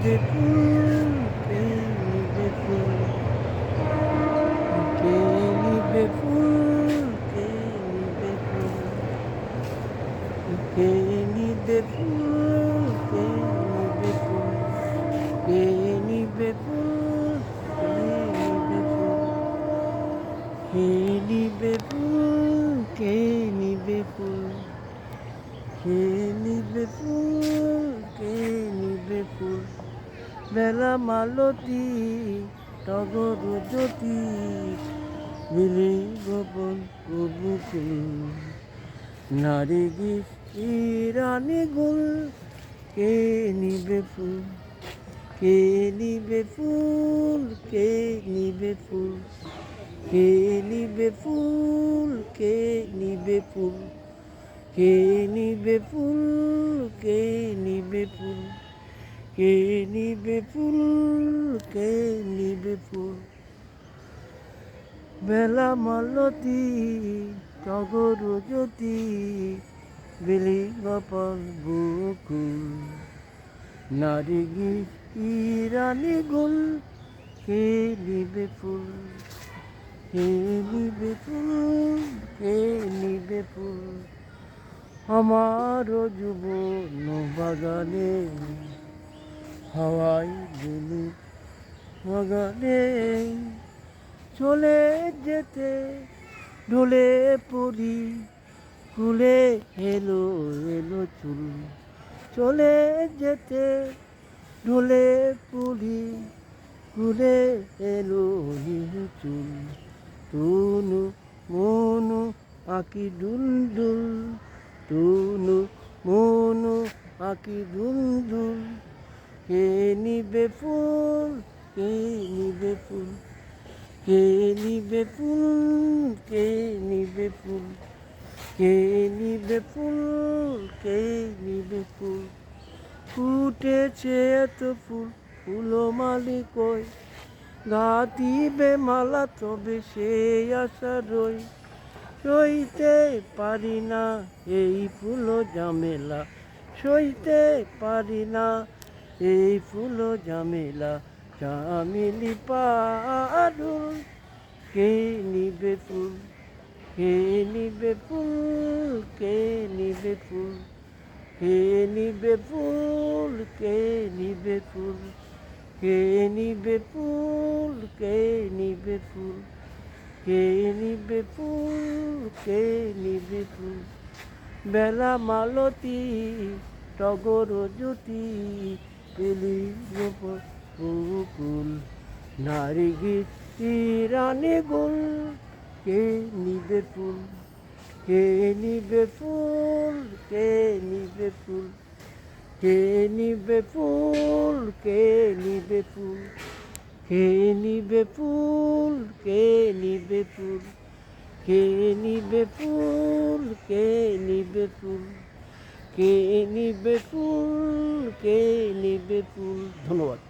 Kenny Bepu, de Bepu. কে নিবে ফুল, কে নিবে ফুল? বেলা মালতী, টগর জ্যোতি, মিলে গোপন কবুকুল নারী গিস ইরানি গুল, কে নিবে ফুল? কে নিবে ফুল, কে নিবে ফুল? কে নিবে ফুল, কে নিবে ফুল? কে নিবে ফুল, কে নিবে ফুল? কে নিবে ফুল, কে নিবে ফুল? বেলা মালতী, টগর জ্যোতি বেলি গোপাল বকুল। নারী রানী গুল, কে নিবে ফুল? কে নিবে ফুল, কে নিবে ফুল? আমার যুব বাগানে, হাওয়াই দুলু বাগানে। চলে যেতে ঢোলে পড়ি খুলে এলো এলো চুল। চলে যেতে ঢোলে পুলি খুলে এলো হিরু চুল। টুনু মনু আঁকি দুল দুল টুনু, মুনু আঁকি দুল দুল কে নিবে ফুল, কে নিবে ফুল? কে নিবে ফুল, কে নিবে ফুল? কে নিবে ফুল, কে নিবে ফুল? ফুটেছে এত ফুল, ফুলো মালি গাতিবে মালা, তবে সে আশা রই। সইতে পারি না, এই ফুলো ঝামেলা। সইতে পারি না, এই ফুলো ঝামেলা। চামিলি পারুল, কে নিবে ফুল? কে নিবে ফুল? কে নিবে ফুল? কে নিবে ফুল? কে নিবে ফুল? কে নিবে ফুল? কে নিবে ফুল? কে নিবে ফুল? নিবে ফুল বেলা মালতী, টগর জ্যোতি পেলি গোপর ফুল, নারী গীত রানী গুল, কে নিবে ফুল, কে নিবে ফুল, কে নিবে ফুল, কে নিবে ফুল, কে নিবে ফুল, কে নিবে ফুল, কে নিবে ফুল। কে নিবে ফুল কে নিবে ফুল? কে নিবে ফুল কে নিবে ফুল? ধন্যবাদ।